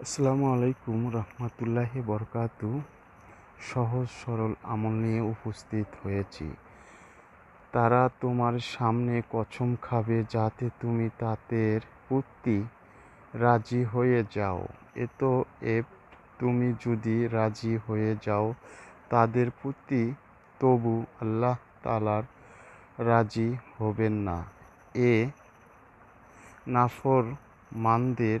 আসসালামু আলাইকুম রহমতুল্লাহ বরকাতু। সহজ সরল আমল নিয়ে উপস্থিত হয়েছি। তারা তোমার সামনে কসম খাবে যাতে তুমি তাদের প্রতি রাজি হয়ে যাও। এত এব, তুমি যদি রাজি হয়ে যাও, তাদের প্রতি তবু আল্লাহ তালার রাজি হবেন না। এ নাফর মানদের